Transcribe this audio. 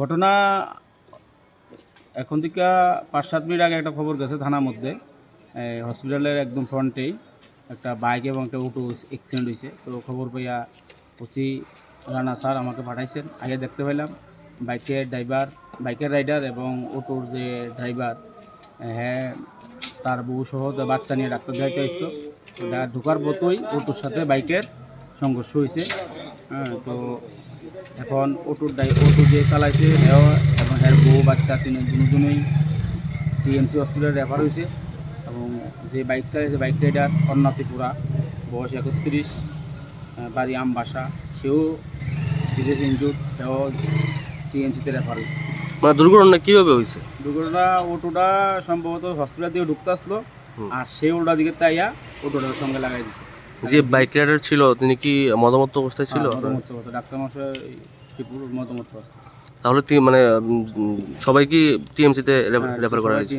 ঘটনা, এখন থেকে পাঁচ সাত মিনিট আগে একটা খবর গেছে থানার মধ্যে। হসপিটালের একদম ফ্রন্টেই একটা বাইক এবং একটা অটো অ্যাক্সিডেন্ট হয়েছে। তো খবর পাইয়া ওসি রানা স্যার আমাকে পাঠাইছেন। আগে দেখতে পেলাম বাইকের ড্রাইভার, বাইকের রাইডার এবং অটোর যে ড্রাইভার হ্যাঁ তার বউ সহ বাচ্চা নিয়ে ডাক্তার দেখাইতে আসতো। ঢোকার মতোই অটোর সাথে বাইকের সংঘর্ষ হয়েছে। হ্যাঁ তো এখন অটোর ড্রাই অটো যে চালাইছে হেও এবং হ্যার বউ বাচ্চা তিন দুজনেই টিএমসি হসপিটালে রেফার হয়েছে এবং যে বাইক চালাইছে বাইক রাইডার অন্নাতিপুরা বয়স একত্রিশ বাড়ি আমবাসা সেও সিরিয়াস ইনজুর সেও টিএমসিতে রেফার হয়েছে মানে দুর্ঘটনা কীভাবে হয়েছে দুর্ঘটনা অটোটা সম্ভবত হসপিটাল দিয়ে ঢুকতে আসলো আর সেই উল্টা দিকে তাইয়া অটোটার সঙ্গে লাগাই দিছে। যে বাইক রাইডার ছিল তিনি কি মতামত অবস্থায় ছিল? হ্যাঁ। ডাক্তার মশাই তাহলে মানে সবাই কি টিএমসিতে রেফার করা হয়েছে।